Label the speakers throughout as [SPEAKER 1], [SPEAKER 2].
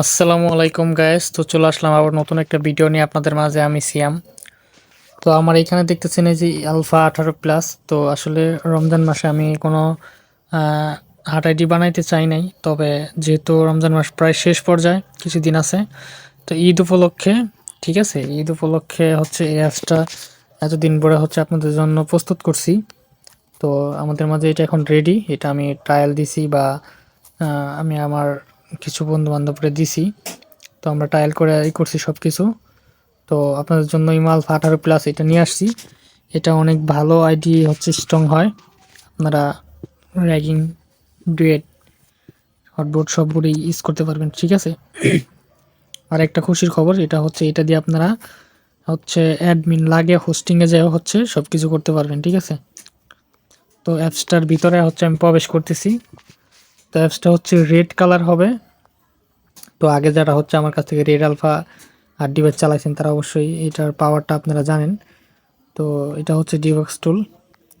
[SPEAKER 1] আসসালামু আলাইকুম গায়েস তো চলে আসলাম আবার নতুন একটা ভিডিও নিয়ে আপনাদের মাঝে, আমি সিয়াম। তো আমার এখানে দেখতেছেন এই যে আলফা আঠারো প্লাস তো আসলে রমজান মাসে আমি কোনো হাট আইডি বানাইতে চাই নাই। তবে যেহেতু রমজান মাস প্রায় শেষ পর্যায়ে, কিছুদিন আছে। তো ঈদ উপলক্ষে, ঠিক আছে? ঈদ উপলক্ষে হচ্ছে এই অ্যাপসটা এতদিন পরে হচ্ছে আপনাদের জন্য প্রস্তুত করছি। তো আমাদের মাঝে এটা এখন রেডি এটা আমি ট্রায়াল দিছি বা আমি আমার কিছু বন্ধু বান্ধবরে দিছি। তো আমরা ট্রায়াল করে এই করছি সব কিছু তো আপনাদের জন্য ইমাল আঠারো প্লাস এটা নিয়ে আসছি। এটা অনেক ভালো আইডি হচ্ছে স্ট্রং হয়। আপনারা র্যাগিং ডুয়েট হটবোর্ড সবগুলোই ইউজ করতে পারবেন, ঠিক আছে? আর একটা খুশির খবর, এটা হচ্ছে, এটা দিয়ে আপনারা হচ্ছে অ্যাডমিন লাগে হোস্টিংয়ে যেও হচ্ছে সব কিছু করতে পারবেন, ঠিক আছে? তো অ্যাপসটার ভিতরে হচ্ছে আমি প্রবেশ করতেছি। তো অ্যাপসটা হচ্ছে রেড কালার হবে। তো আগে যারা হচ্ছে আমার কাছ থেকে রেড আলফা আর ডিভাইস চালাইছেন, তারা অবশ্যই এটার পাওয়ারটা আপনারা জানেন। তো এটা হচ্ছে ডিভাক্স টুল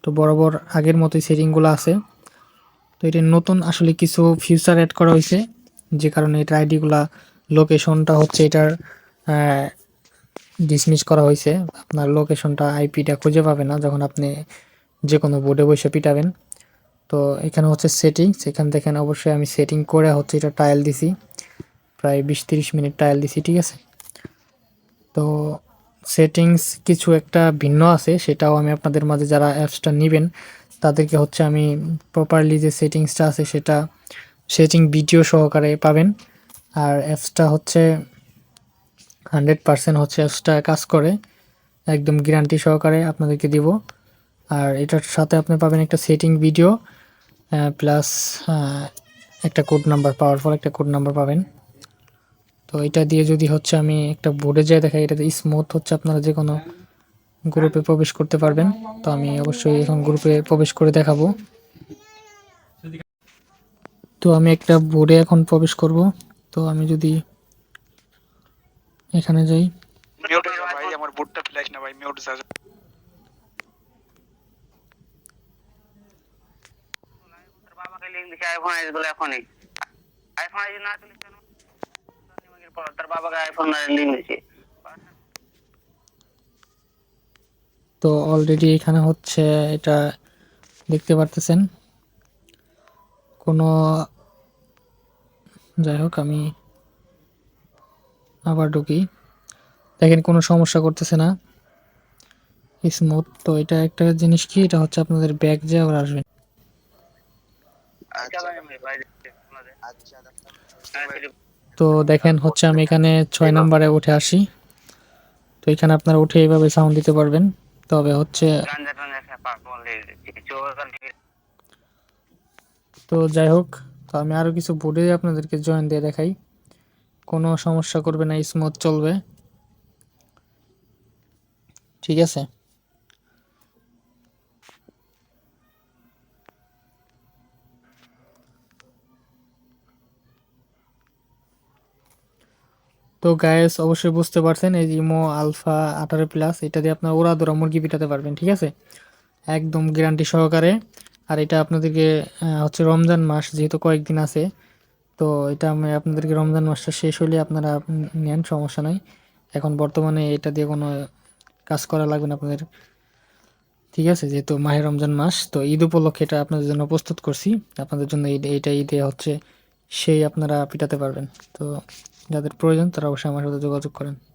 [SPEAKER 1] তো বরাবর আগের মতোই সেটিংগুলো আছে। তো এটা নতুন আসলে কিছু ফিউচার অ্যাড করা হয়েছে, যে কারণে এটার আইডিগুলা লোকেশনটা হচ্ছে এটার ডিসমিস করা হয়েছে। আপনার লোকেশনটা আইপিটা খুঁজে পাবে না, যখন আপনি যে কোনো বোর্ডে বসে পিটাবেন। তো এখানে হচ্ছে সেটিংস এখান দেখেন অবশ্যই আমি সেটিং করে হচ্ছে এটা ট্রায়াল দিছি। প্রায় বিশ তিরিশ মিনিট ট্রায়াল দিছি, ঠিক আছে? তো সেটিংস কিছু একটা ভিন্ন আছে, সেটাও আমি আপনাদের মাঝে যারা অ্যাপসটা নেবেন, তাদেরকে হচ্ছে আমি প্রপারলি যে সেটিংসটা আছে, সেটা সেটিং ভিডিও সহকারে পাবেন। আর অ্যাপসটা হচ্ছে হান্ড্রেড পার্সেন্ট হচ্ছে অ্যাপসটা কাজ করে, একদম গ্যারান্টি সহকারে আপনাদেরকে দিব। আর এটার সাথে আপনি পাবেন একটা সেটিং ভিডিও প্লাস একটা কোড নাম্বার পাওয়ারফুল একটা কোড নাম্বার পাবেন। তো এটা দিয়ে যদি হচ্ছে আমি একটা বোর্ডে যাই দেখাই এটাতে স্মুথ হচ্ছে, আপনারা যে কোনো গ্রুপে প্রবেশ করতে পারবেন। তো আমি অবশ্যই এখন গ্রুপে প্রবেশ করে দেখাবো। তো আমি একটা বোর্ডে এখন প্রবেশ করব। তো আমি যদি এখানে যাই।
[SPEAKER 2] আমার বুটটা ফ্ল্যাশ না ভাই, মিউট যা
[SPEAKER 3] তোর বাবাকে লিঙ্ক আইফোন আইস এখনই। আইফোন আইস না কেন? তোর বাবাকে আইফোন
[SPEAKER 1] তো অলরেডি এখানে হচ্ছে এটা দেখতে পারতেছেন। কোনো, যাই হোক, আমি আবার ঢুকি। দেখেন, কোনো সমস্যা করতেছে না। স্মুথ, তো এটা একটা জিনিস কি? এটা হচ্ছে আপনাদের ব্যাগ যে আবার আসবে
[SPEAKER 3] আচ্ছা ভাই আমি বাইরে আচ্ছা
[SPEAKER 1] তো দেখেন হচ্ছে আমি এখানে ছয় নম্বরে উঠে আসি। তো এখানে আপনারা উঠে এইভাবে সাউন্ড দিতে পারবেন। তবে হচ্ছে
[SPEAKER 3] হয়ে
[SPEAKER 1] তো যাই হোক তো আমি আরও কিছু বোর্ডে আপনাদেরকে জয়েন দিয়ে দেখাই। কোনো সমস্যা করবে না স্মুথ চলবে। ঠিক আছে? তো গায়েস অবশ্যই বুঝতে পারছেন এই ইমো আলফা আঠারো প্লাস এটা দিয়ে আপনার ওরা দোরা মুরগি পিটাতে পারবেন, ঠিক আছে? একদম গ্যারান্টি সহকারে। আর এটা আপনাদেরকে হচ্ছে রমজান মাস যেহেতু কয়েকদিন আছে, তো এটা আমি আপনাদেরকে রমজান মাসটা শেষ হলে আপনারা নেন, সমস্যা নাই। এখন বর্তমানে এটা দিয়ে কোনো কাজ করা লাগবে না আপনাদের, ঠিক আছে? যেহেতু মাহে রমজান মাস, তো ঈদ উপলক্ষে এটা আপনাদের জন্য প্রস্তুত করছি। আপনাদের জন্য এইটা ঈদে হচ্ছে সেই আপনারা পিটাতে পারবেন। তো যাদের প্রয়োজন তারা অবশ্যই আমার সাথে যোগাযোগ করেন।